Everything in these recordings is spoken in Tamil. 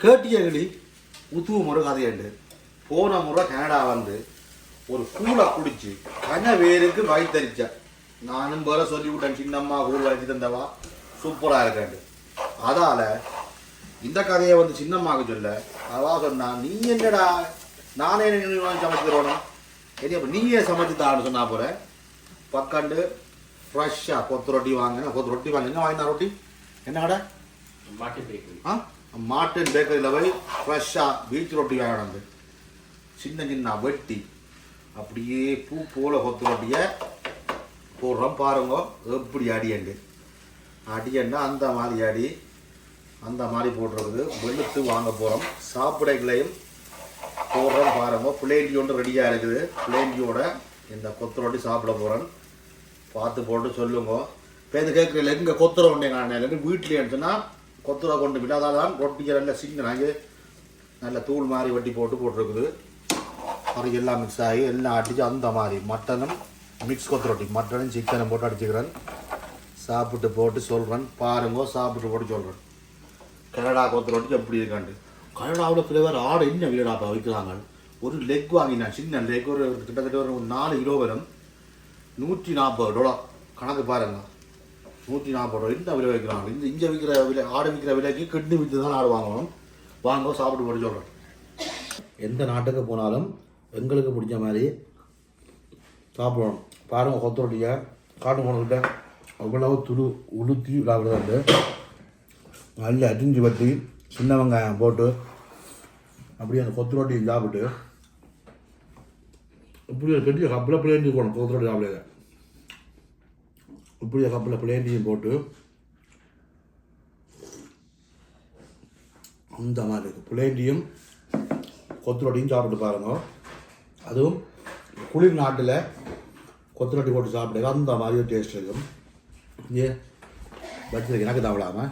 கேட்டியகளி உத்துவம் ஒரு கதையுண்டு போன முறை கனடா வந்து ஒரு கூலை குடிச்சு கன பேருக்கு வயித்தரிச்ச. நானும் வேற சொல்லி விட்டேன் சின்னம்மா கூழ் வச்சு தந்தவா? சூப்பரா இருக்காண்டு. அதால இந்த கதையை வந்து சின்னம்மாவுக்கு சொல்ல அவா சொன்னா நீ என்னடா? நானே சமைக்கிறோனும் சரி அப்ப நீயே சமைச்சு தான்னு சொன்னா போற. பக்காண்டு ஃப்ரெஷ்ஷாக கொத்து ரொட்டி வாங்கினா கொத்து ரொட்டி வாங்க என்ன வாங்கினா ரொட்டி? என்ன கடை ஆ? மார்டின் பேக்கரியில் போய் ஃப்ரெஷ்ஷாக பீச் ரொட்டி வாங்கினது சின்ன சின்ன வெட்டி. அப்படியே பூ போல கொத்து ரொட்டியை போடுறோம் பாருங்க. எப்படி அடியண்டு அடியண்டா அந்த மாதிரி அடி. அந்த மாதிரி போடுறது வெளுத்து வாங்க போகிறோம் சாப்பிடைகளையும் போடுறோம் பாருங்க. பிளேண்டி ஒன்று ரெடியாக இருக்குது. பிளேண்டியோட இந்த கொத்து ரொட்டி சாப்பிட போகிறேன் பார்த்து போட்டு சொல்லுங்க. இப்போ இது கேட்குறீங்களா எங்கே கொத்துற ஒன்றே நான் இல்லைன்னு வீட்டிலே சொன்னால் கொத்துற கொண்டு விட்டு தான் ரொட்டிக்கு நல்ல சின்ன நாங்கள் நல்ல தூள் மாதிரி வட்டி போட்டு போட்டிருக்குது. அப்புறம் எல்லாம் மிக்ஸ் ஆகி எல்லாம் அடித்து அந்த மாதிரி மட்டனும் மிக்ஸ் கொத்து ரொட்டி மட்டனும் சிக்கனும் போட்டு அடிச்சுக்கிறேன். சாப்பிட்டு போட்டு சொல்கிறேன் பாருங்க சாப்பிட்டு போட்டு சொல்கிறேன் கனடா கொத்து ரொட்டி எப்படி இருக்காண்டு? கனடாவில் ஃப்ளேவர் ஆடு என்ன வீடாப்பா வைக்கிறாங்க? ஒரு லெக் வாங்கினேன் சின்ன லெக் ஒரு கிட்டத்தட்ட ஒரு நாலு கிலோ வரும். நூற்றி நாற்பது டாலர் கணக்கு பாருங்க. நூற்றி நாற்பது ரூபா இந்த விலை வைக்கிறாங்க இந்த இங்கே விற்கிற விலை ஆடு விற்கிற விலைக்கு கிட்னி விற்று தான் ஆடு வாங்கணும். வாங்க சாப்பிட்டு போட்டு சொல்கிறேன் எந்த நாட்டுக்கு போனாலும் எங்களுக்கு பிடிச்ச மாதிரி சாப்பிடணும். பாருங்கள் கொத்து காட்டு போனக்கிட்ட அவ்வளவு துரு உளுத்தி விளாடுறது நல்ல அரிஞ்சு பற்றி சின்ன வெங்காயம் போட்டு அப்படியே அந்த கொத்து ரொட்டியை சாப்பிட்டு இப்படி ஒரு பெரிய கப்பில் பிளேண்டி போகணும் கொத்து ரொட்டி சாப்பிடுங்க இப்படி கப்பில் பிளேண்டியும் போட்டு அந்த மாதிரி இருக்குது பிளேண்டியும் கொத்துரொட்டியும் சாப்பிட்டு பாருங்க. அதுவும் குளிர் நாட்டில் கொத்துரொட்டி போட்டு சாப்பிடுங்க அந்த மாதிரி ஒரு டேஸ்ட் இருக்கும் இங்கே வச்சிருக்கு எனக்கு தான்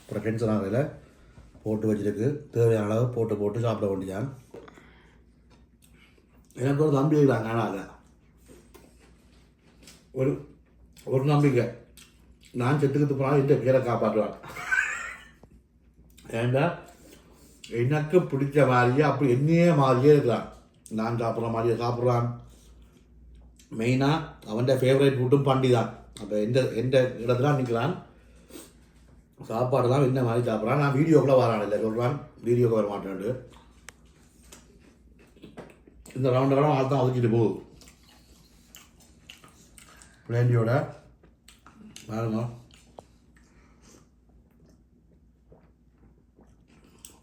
அப்புறம் டென்ஷன் ஆகல போட்டு வச்சிருக்கு. தேவையான அளவு போட்டு போட்டு சாப்பிட வேண்டியான் எனக்கு ஒரு நம்பிக்கை தான் காணாத ஒரு ஒரு நம்பிக்கை. நான் செத்துக்கிட்டு போனால் இந்த பேரை காப்பாற்றுவான் ஏண்டா? எனக்கு பிடிச்ச மாதிரியே அப்படி என்னையே மாதிரியே இருக்கிறான். நான் சாப்பிட்ற மாதிரியே சாப்பிட்றான். மெயினாக அவன் ஃபேவரேட் ஃபுட்டும் பண்டி தான் அப்போ எந்த எந்த இடத்துல நிற்கிறான் சாப்பாடு தான் என்ன மாதிரி சாப்பிட்றான்? நான் வீடியோக்குள்ளே வரான் இல்லை சொல்கிறான் வீடியோக்கு வர மாட்டேன் இந்த ரவுண்ட் ரவுண்ட் ஆள் தான் ஒதுக்கிட்டு போகுது. பிளேண்டியோட பாருங்க.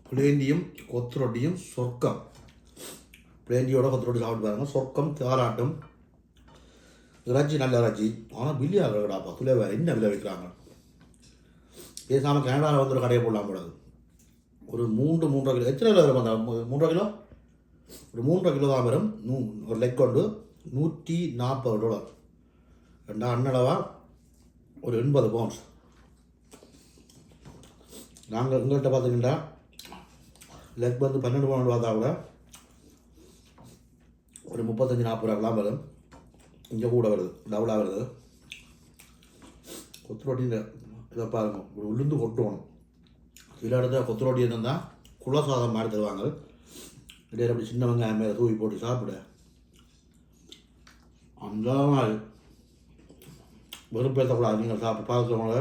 பிளேண்டியும் கொத்து ரொட்டியும் சொர்க்கம். பிளேண்டியோட கொத்து ரொட்டி சாப்பிட்டு பாருங்க. சொர்க்கம் தாராட்டம். இறைச்சி நல்ல இறைச்சி. ஆனால் பில்லியாக இருக்கடாப்பா துளை வேறு என்ன விலை வைக்கிறாங்க பேசாமல் கனடாவில் வந்து ஒரு கடையை போடலாம் கூடாது ஒரு மூன்று மூன்றரை கிலோ. எத்தனை கிலோ வரும் அந்த மூன்றரை கிலோ? ஒரு மூன்றரை கிலோ தான் வரும். நூ ஒரு லெக் கொண்டு நூற்றி நாற்பது டாலர். ரெண்டா அண்ணளவா ஒரு எண்பது பவுன்ஸ் நாங்கள் எங்கள்கிட்ட பார்த்தீங்கன்னா லெக் வந்து பன்னெண்டு பவுன் பார்த்தா கூட ஒரு முப்பத்தஞ்சு நாற்பது ரூபாய்லாம் வரும். இங்கே கூட வருது டபுளாக வருது. கொத்து ரொட்டியில் இதை பாருங்க ஒரு உளுந்து கொட்டுவோணும் சில இடத்துல கொத்து ரொட்டி குல சாதம் மாதிரி தருவாங்க. இடையில அப்படி சின்ன வெங்காயம் மேலே தூவி போட்டு சாப்பிட. அந்த மாதிரி. வெறுப்பேற்றக்கூடாது நீங்கள் சாப்பிட்டு பார்க்குறவங்கள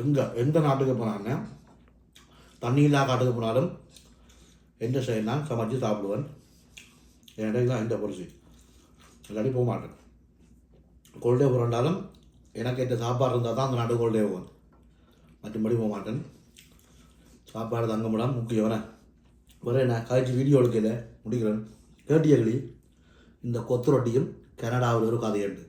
எங்கே எந்த நாட்டுக்கு போனாங்க தண்ணி இல்லாத காட்டுக்கு போனாலும் எந்த செய்யலாம் சமைச்சு சாப்பிடுவேன். என்கிட்ட தான் எந்த பொருசி. இல்லாட்டி போக மாட்டேன். கோல்டே புரண்டாலும் எனக்கு எந்த சாப்பாடு இருந்தால் தான் அந்த நாட்டு கோல்டே போவேன். மற்றபடி போக மாட்டேன். சாப்பாடு தங்க முடியாமல் முக்கியம் வரேன் நான் காய்ச்சி வீடியோ எடுக்கல. முடிக்கிறேன். கேட்டியகளி இந்த கொத்து ரொட்டியும் கனடாவில் ஒரு கதையுண்டு.